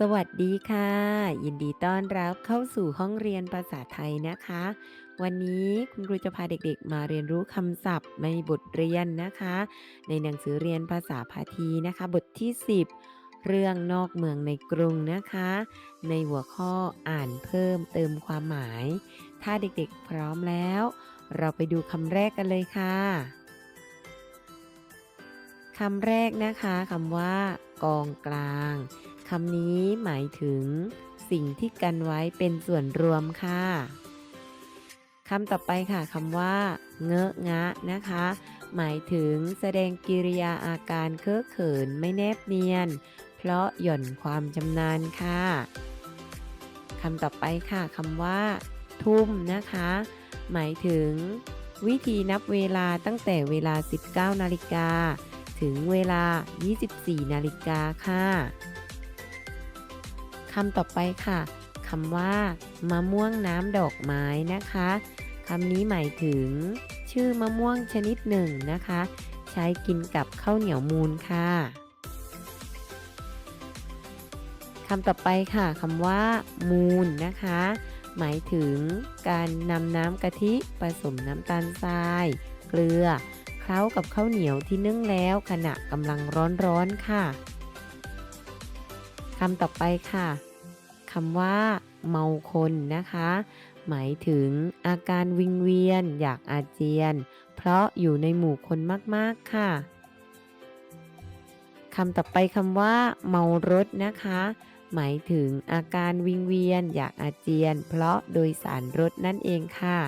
สวัสดีค่ะ ยินดีต้อนรับเข้าสู่ห้องเรียนภาษาไทยนะคะ วันนี้คุณครูจะพาเด็กๆ มาเรียนรู้คำศัพท์ในบทเรียนนะคะ ในหนังสือเรียนภาษาพาทีนะคะ บทที่ 10 เรื่องนอกเมืองในกรุงนะคะ ในหัวข้ออ่านเพิ่มเติมความหมาย ถ้าเด็กๆพร้อมแล้ว เราไปดูคำแรกกันเลยค่ะคำแรกนะคะคำว่ากองกลาง คำนี้หมายถึง สิ่งที่กันไว้เป็นส่วนรวมค่ะคำต่อไปค่ะคำว่า เงอะงะนะคะ หมายถึงแสดงกิริยาอาการเคอะเขินไม่แนบเนียน เพราะหย่อนความจำนาญค่ะคำต่อไปค่ะคำว่า ทุ่มนะคะ หมายถึง วิธีนับเวลาตั้งแต่เวลา 19 นาฬิกาถึงเวลา 24 นาฬิกาค่ะ คำต่อไปค่ะคำว่ามะม่วงน้ำดอกไม้นะคะคำนี้หมายถึง ชื่อมะม่วงชนิดหนึ่งนะคะ ใช้กินกับข้าวเหนียวมูนค่ะคำต่อไปค่ะคำว่า มูนนะคะ หมายถึงการนำน้ำกะทิผสมน้ำตาลทราย เกลือเคล้ากับข้าวเหนียวที่นึ่งแล้ว ขณะกำลังร้อนๆค่ะคำต่อไปค่ะ คำว่า เมาคนนะคะ หมายถึงอาการวิงเวียน อยากอาเจียน เพราะอยู่ในหมู่คนมาก ๆ ค่ะคำต่อไปคำว่า เมารถนะคะ หมายถึงอาการวิงเวียน อยากอาเจียน เพราะโดยสารรถนั่นเองค่ะ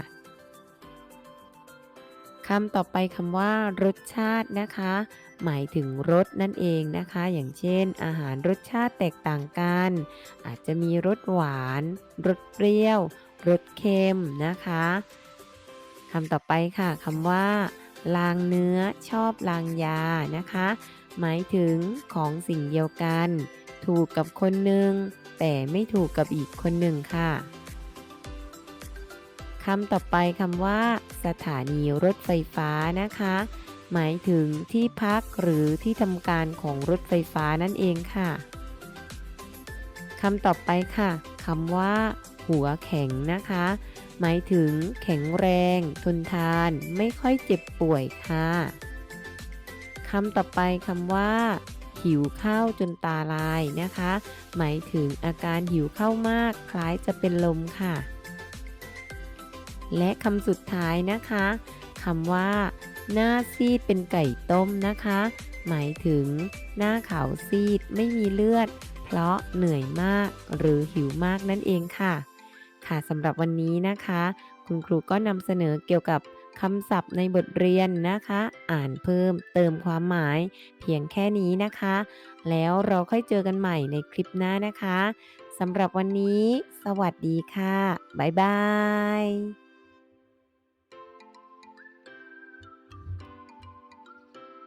คำต่อไปคำว่ารสชาตินะคะ หมายถึงรสนั่นเองนะคะ อย่างเช่น อาหารรสชาติแตกต่างกัน อาจจะมีรสหวานรสเปรี้ยว รสเค็มนะคะคำต่อไปค่ะคำว่าลางเนื้อชอบลางยานะคะ หมายถึงของสิ่งเดียวกัน ถูกกับคนหนึ่งแต่ไม่ถูกกับอีกคนหนึ่งค่ะ คำต่อไปคำว่า สถานีรถไฟฟ้านะคะ หมายถึงที่พักหรือที่ทำการของรถไฟฟ้านั่นเองค่ะคำต่อไปค่ะคำว่า หัวแข็งนะคะ หมายถึงแข็งแรง ทนทาน ไม่ค่อยเจ็บป่วยค่ะคำต่อไปคำว่า หิวข้าวจนตาลายนะคะ หมายถึงอาการหิวข้าวมาก คล้ายจะเป็นลมค่ะ และคำสุดท้ายนะคะคำว่า หน้าซีดเป็นไก่ต้มนะคะ หมายถึง หน้าขาวซีดไม่มีเลือด เพราะเหนื่อยมากหรือหิวมากนั่นเองค่ะ ค่ะสำหรับวันนี้นะคะ คุณครูก็นำเสนอเกี่ยวกับคำศัพท์ในบทเรียนนะคะ อ่านเพิ่มเติมความหมาย เพียงแค่นี้นะคะ แล้วเราค่อยเจอกันใหม่ในคลิปหน้านะคะสำหรับวันนี้ สวัสดีค่ะ บ๊ายบาย